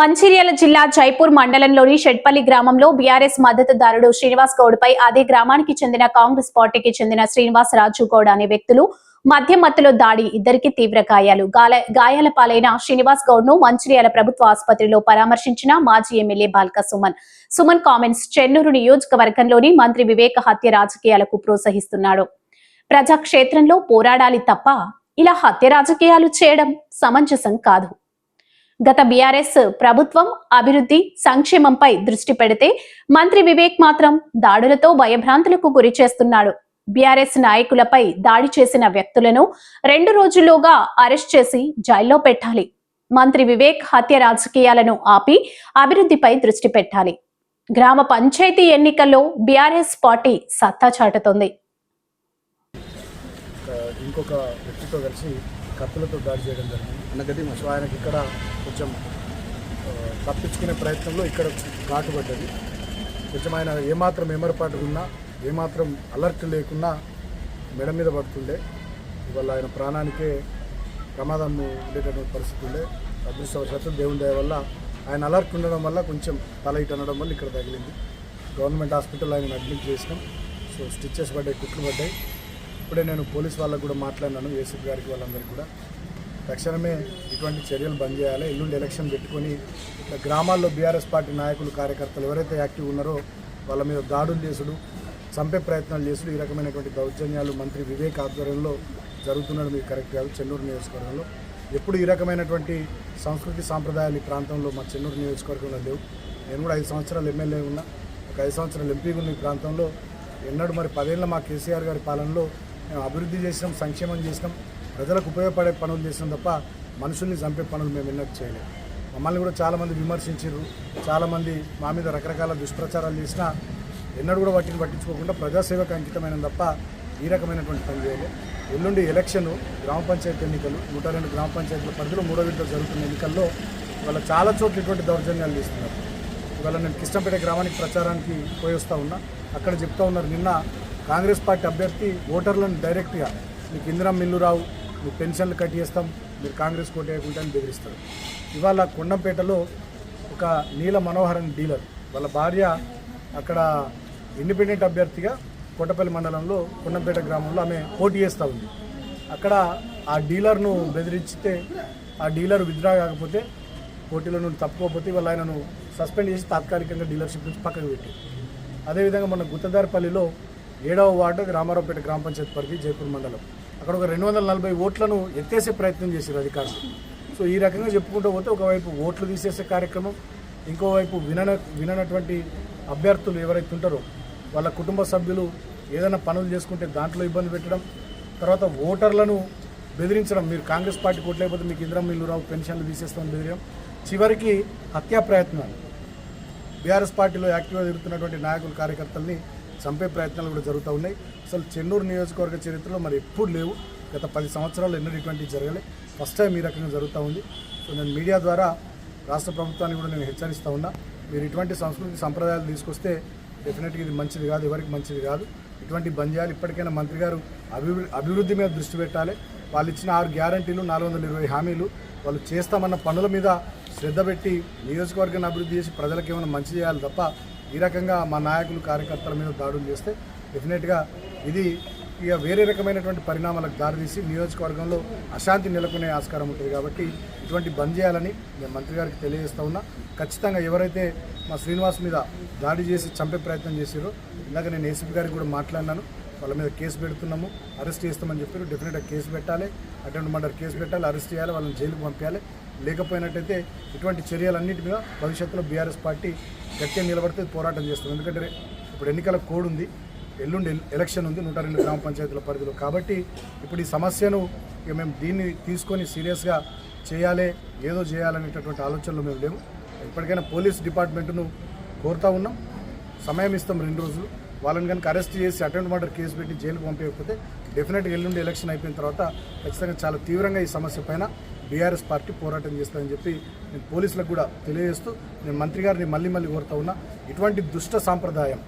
మంచిర్యాల జిల్లా జైపూర్ మండలంలోని షెడ్పల్లి గ్రామంలో బీఆర్ఎస్ మద్దతుదారుడు శ్రీనివాస్ గౌడ్ పై అదే గ్రామానికి చెందిన కాంగ్రెస్ పార్టీకి చెందిన శ్రీనివాస్ రాజు గౌడ్ అనే వ్యక్తులు మధ్య మత్తులో దాడి ఇద్దరికి తీవ్ర గాయాలు. గాయాల పాలైన శ్రీనివాస్ గౌడ్ను మంచిర్యాల ప్రభుత్వ ఆసుపత్రిలో పరామర్శించిన మాజీ ఎమ్మెల్యే బాల్క సుమన్. సుమన్ కామెంట్స్ చెన్నూరు నియోజకవర్గంలోని మంత్రి వివేక హత్య రాజకీయాలకు ప్రోత్సహిస్తున్నాడు. ప్రజాక్షేత్రంలో పోరాడాలి తప్ప ఇలా హత్య రాజకీయాలు చేయడం సమంజసం కాదు. గత బీఆర్ఎస్ ప్రభుత్వం అభివృద్ధి సంక్షేమంపై దృష్టి పెడితే మంత్రి వివేక్ మాత్రం దాడులతో భయభ్రాంతులకు గురి చేస్తున్నాడు. బీఆర్ఎస్ నాయకులపై దాడి చేసిన వ్యక్తులను రెండు రోజుల్లోగా అరెస్ట్ చేసి జైల్లో పెట్టాలి. మంత్రి వివేక్ హత్య రాజకీయాలను ఆపి అభివృద్ధిపై దృష్టి పెట్టాలి. గ్రామ పంచాయతీ ఎన్నికల్లో బీఆర్ఎస్ పార్టీ సత్తా చాటుతోంది. ఇంకొక వ్యక్తితో కలిసి కత్తులతో దాడి చేయడం జరిగింది. సో ఆయనకి ఇక్కడ కొంచెం తప్పించుకునే ప్రయత్నంలో ఇక్కడ ఘాటు పడ్డది కొంచెం ఆయన ఏమాత్రం ఏమరపాటు ఉన్నా ఏమాత్రం అలర్ట్ లేకున్నా మెడ మీద పడుతుండే. ఇవాళ ఆయన ప్రాణానికే ప్రమాదం ఉండేటటువంటి పరిస్థితి ఉండే. అదృష్టవశాత్తు దేవుని దయ వల్ల ఆయన అలర్ట్ ఉండడం వల్ల కొంచెం తల ఇటు అనడం వల్ల ఇక్కడ తగిలింది. గవర్నమెంట్ హాస్పిటల్ ఆయన అడ్మిట్ చేసినాం. సో స్టిచ్చెస్ పడ్డాయి కుట్లు పడ్డాయి. ఇప్పుడే నేను పోలీస్ వాళ్ళకు కూడా మాట్లాడినాను ఏసీపీ గారికి వాళ్ళందరికీ కూడా. తక్షణమే ఇటువంటి చర్యలు బంద్ చేయాలి. ఎల్లుండి ఎలక్షన్ పెట్టుకొని గ్రామాల్లో బీఆర్ఎస్ పార్టీ నాయకులు కార్యకర్తలు ఎవరైతే యాక్టివ్ ఉన్నారో వాళ్ళ మీద దాడులు చేసుడు చంపే ప్రయత్నాలు చేసుడు ఈ రకమైనటువంటి దౌర్జన్యాలు మంత్రి వివేక్ ఆధ్వర్యంలో జరుగుతున్నది మీకు కరెక్ట్ కాదు. చెన్నూరు నియోజకవర్గంలో ఎప్పుడు ఈ రకమైనటువంటి సంస్కృతి సాంప్రదాయాలు ఈ ప్రాంతంలో మా చెన్నూరు నియోజకవర్గంలో లేవు. నేను కూడా ఐదు సంవత్సరాలు ఎమ్మెల్యే ఉన్నా. ఒక ఐదు సంవత్సరాలు ఎంపీగా ఉన్న ఈ ప్రాంతంలో ఎన్నడూ మరి పదేళ్ళ మా కేసీఆర్ గారి పాలనలో మేము అభివృద్ధి చేసినాం సంక్షేమం చేసినాం ప్రజలకు ఉపయోగపడే పనులు చేసినాం తప్ప మనుషుల్ని చంపే పనులు మేము ఎన్నడూ చేయలేము మమ్మల్ని కూడా చాలామంది విమర్శించారు చాలామంది మా మీద రకరకాల దుష్ప్రచారాలు చేసినా ఎన్నడూ కూడా వాటిని పట్టించుకోకుండా ప్రజాసేవకు అంకితమైన తప్ప ఈ రకమైనటువంటి పని చేయలేదు ఎల్లుండి ఎలక్షన్ గ్రామ పంచాయతీ ఎన్నికలు నూట రెండు గ్రామ పంచాయతీల పరిధిలో మూడో విడత జరుగుతున్న ఎన్నికల్లో వాళ్ళ చాలా చోట్ల ఇటువంటి దౌర్జన్యాలు చేస్తున్నారు. ఇవాళ నేను కృష్ణంపేట గ్రామానికి ప్రచారానికి పోయి వస్తూ ఉన్నా. అక్కడ చెప్తా ఉన్నారు నిన్న కాంగ్రెస్ పార్టీ అభ్యర్థి ఓటర్లను డైరెక్ట్గా మీకు ఇందిరా మిల్లు రావు మీ పెన్షన్లు కట్ చేస్తాం మీరు కాంగ్రెస్ కోట వేయకుండా అని బెదిరిస్తారు. ఇవాళ కొండంపేటలో ఒక నీల మనోహరన్ డీలర్ వాళ్ళ భార్య అక్కడ ఇండిపెండెంట్ అభ్యర్థిగా కోటపల్లి మండలంలో కొండంపేట గ్రామంలో ఆమె పోటీ చేస్తూ ఉంది. అక్కడ ఆ డీలర్ను బెదిరించితే ఆ డీలర్ విత్డ్రా కాకపోతే పోటీలో నుండి తప్పుకోకపోతే వాళ్ళ ఆయనను సస్పెండ్ చేసి తాత్కాలికంగా డీలర్షిప్ నుంచి పక్కకు పెట్టి అదేవిధంగా మన గుత్తదారిపల్లిలో ఏడవ వార్డు రామారావుపేట గ్రామ పంచాయతీ పరిధి జైపూర్ మండలం. అక్కడ ఒక రెండు వందల నలభై ఓట్లను ఎత్తేసే ప్రయత్నం చేశారు అధికారులు. సో ఈ రకంగా చెప్పుకుంటూ పోతే ఒకవైపు ఓట్లు తీసేసే కార్యక్రమం ఇంకోవైపు వినన విననటువంటి అభ్యర్థులు ఎవరైతే ఉంటారో వాళ్ళ కుటుంబ సభ్యులు ఏదైనా పనులు చేసుకుంటే దాంట్లో ఇబ్బంది పెట్టడం తర్వాత ఓటర్లను బెదిరించడం మీరు కాంగ్రెస్ పార్టీ కొట్టలేకపోతే మీకు ఇంద్రం రావు పెన్షన్లు తీసేస్తామని బెదిరియడం చివరికి హత్యా ప్రయత్నాలు. బీఆర్ఎస్ పార్టీలో యాక్టివ్గా తిరుగుతున్నటువంటి నాయకులు కార్యకర్తల్ని చంపే ప్రయత్నాలు కూడా జరుగుతూ ఉన్నాయి. అసలు చెన్నూరు నియోజకవర్గ చరిత్రలో మరి ఎప్పుడు లేవు. గత పది సంవత్సరాలు ఎన్నడూ ఇటువంటివి జరగలే. ఫస్ట్ టైం ఈ రకంగా జరుగుతూ ఉంది. సో నేను మీడియా ద్వారా రాష్ట్ర ప్రభుత్వాన్ని కూడా నేను హెచ్చరిస్తూ ఉన్నా. మీరు ఇటువంటి సంస్కృతి సంప్రదాయాలు తీసుకొస్తే డెఫినెట్గా ఇది మంచిది కాదు ఎవరికి మంచిది కాదు. ఇటువంటి బంద్ చేయాలి ఇప్పటికైనా మంత్రి గారు అభివృద్ధి అభివృద్ధి మీద దృష్టి పెట్టాలి. వాళ్ళు ఇచ్చిన ఆరు గ్యారంటీలు నాలుగు వందల ఇరవై హామీలు వాళ్ళు చేస్తామన్న పనుల మీద శ్రద్ధ పెట్టి నియోజకవర్గాన్ని అభివృద్ధి చేసి ప్రజలకు ఏమైనా మంచి చేయాలి తప్ప ఈ రకంగా మా నాయకులు కార్యకర్తల మీద దాడులు చేస్తే డెఫినెట్గా ఇది ఇక వేరే రకమైనటువంటి పరిణామాలకు దారితీసి నియోజకవర్గంలో అశాంతి నెలకొనే ఆస్కారం ఉంటుంది కాబట్టి ఇటువంటి బంద్ చేయాలని నేను మంత్రి గారికి తెలియజేస్తా ఉన్నా. ఖచ్చితంగా ఎవరైతే మా శ్రీనివాస్ మీద దాడి చేసి చంపే ప్రయత్నం చేసారో ఇందాక నేను ఏసీపీ గారికి కూడా మాట్లాడినాను. వాళ్ళ మీద కేసు పెడుతున్నాము అరెస్ట్ చేస్తామని చెప్పారు. డెఫినెట్గా కేసు పెట్టాలి అటెంప్ట్ మర్డర్ కేసు పెట్టాలి అరెస్ట్ చేయాలి వాళ్ళని జైలుకు పంపించాలి. లేకపోయినట్టయితే ఇటువంటి చర్యలన్నింటి మీద భవిష్యత్తులో బీఆర్ఎస్ పార్టీ గట్టిగా నిలబడితే పోరాటం చేస్తుంది. ఎందుకంటే ఇప్పుడు ఎన్నికల కోడ్ ఉంది ఎల్లుండి ఎల్- ఎలక్షన్ ఉంది నూట రెండు గ్రామ పంచాయతీల పరిధిలో. కాబట్టి ఇప్పుడు ఈ సమస్యను ఇక మేము దీన్ని తీసుకొని సీరియస్గా చేయాలి ఏదో చేయాలనేటటువంటి ఆలోచనలు మేము లేవు. ఇప్పటికైనా పోలీస్ డిపార్ట్మెంట్ను కోరుతా ఉన్నాం. సమయం ఇస్తాం రెండు రోజులు. వాళ్ళని కనుక అరెస్ట్ చేసి అటెంప్ట్ మర్డర్ కేసు పెట్టి జైలుకు పంపించకపోతే డెఫినెట్గా ఎల్లుండి ఎలక్షన్ అయిపోయిన తర్వాత ఖచ్చితంగా చాలా తీవ్రంగా ఈ సమస్య పైన బీఆర్ఎస్ పార్టీ పోరాటం చేస్తానని చెప్పి నేను పోలీసులకు కూడా తెలియజేస్తూ నేను మంత్రి గారిని మళ్ళీ మళ్ళీ కోరుతా ఉన్నా. ఇటువంటి దుష్ట సాంప్రదాయం